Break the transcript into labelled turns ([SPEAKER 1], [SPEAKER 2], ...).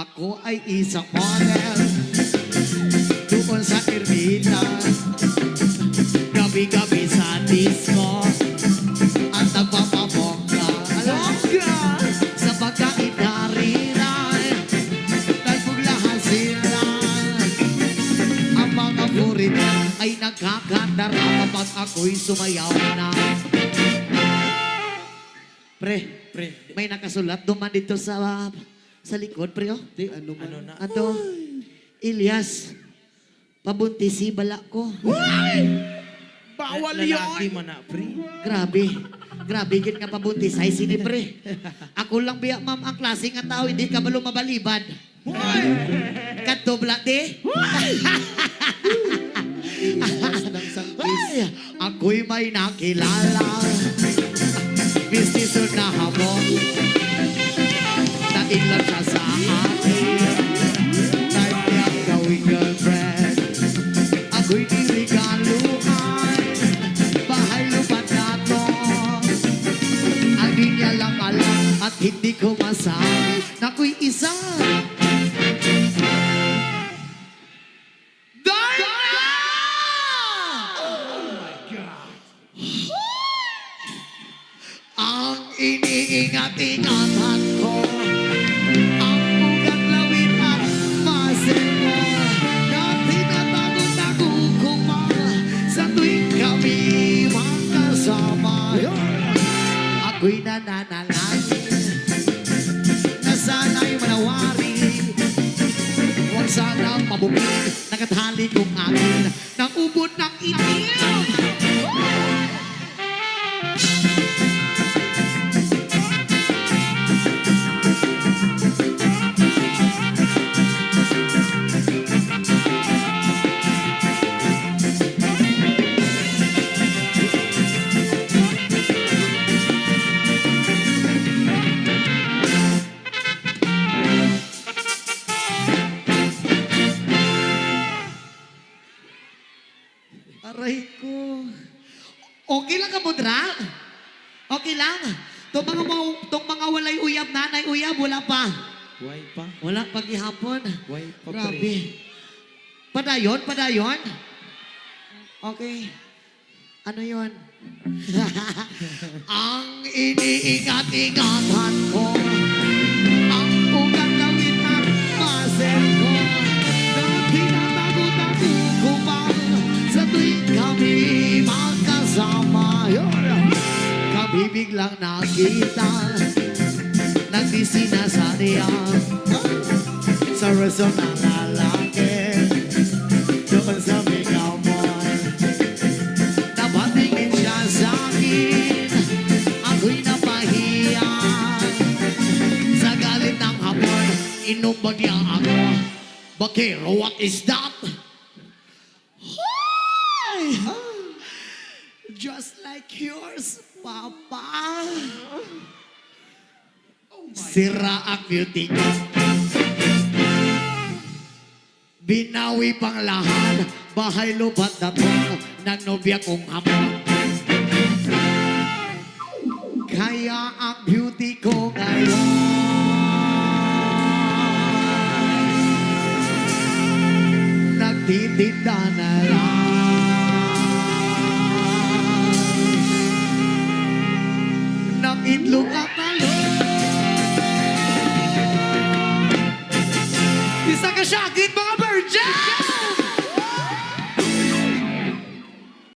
[SPEAKER 1] Ako ay isang model. Doon sa Ermita. Gabi-gabi sa disco. At nagpapabongga. Alam sa pagkain hariran. Nagpuglahan sila. Ang mga purit ay nagkakandara kapag ako'y sumayaw na. Pre,
[SPEAKER 2] Pre,
[SPEAKER 1] may nakasulat duman dito sa sa likod, pre. Oh.
[SPEAKER 3] Di, ano man.
[SPEAKER 2] ano na?
[SPEAKER 1] Ato, Ilyas, pabuntisi bala ko.
[SPEAKER 2] Bawal Lalaki man na, pre.
[SPEAKER 1] Grabe. Grabe, git nga pabuntis. Ay, sini, pre. Ako lang biya, ma'am, ang klase nga tao, hindi ka ba lumabalibad? Kadto, bla, di?
[SPEAKER 3] Iwas ng sangkis.
[SPEAKER 1] Ay, ako'y may nakilala. Mistiso na hamon. Nailan siya sa akin. Time niyang gawing girlfriend. Ako'y nirigaluhan. Bahay lupa na to. Ang di niya lang alam at hindi ko masabi na ako'y isa. Darna! Ang iniingat-ingatan nananalangin Na sana'y manawari Huwag sana mabukid Nakatali kong akin Nang ubod ng itim Aray ko. Okay lang ka, Budra? Okay lang. Itong mga, mau- tong mga walay uyab, nanay uyab, wala pa.
[SPEAKER 2] Why pa?
[SPEAKER 1] Wala paghihapon.
[SPEAKER 2] Why pa?
[SPEAKER 1] Grabe. Padayon, padayon. Okay. Ano yon? ang iniingat-ingatan biglang nakita nagdisina sa niya sa resort ng lalaki doon sa Mega Mall Napatingin siya sa akin Ako'y napahiya. Sa galit ng hapon Inumbag niya ako. Bakero, what is that? Just like yours, Papa. Sira ang beauty ko. Binawi pang lahat, bahay lupat na to, ng nobya kong hamon. Kaya ang beauty ko ngayon, nagtitinda na lang. Itlog talong. Isa ka siya, mga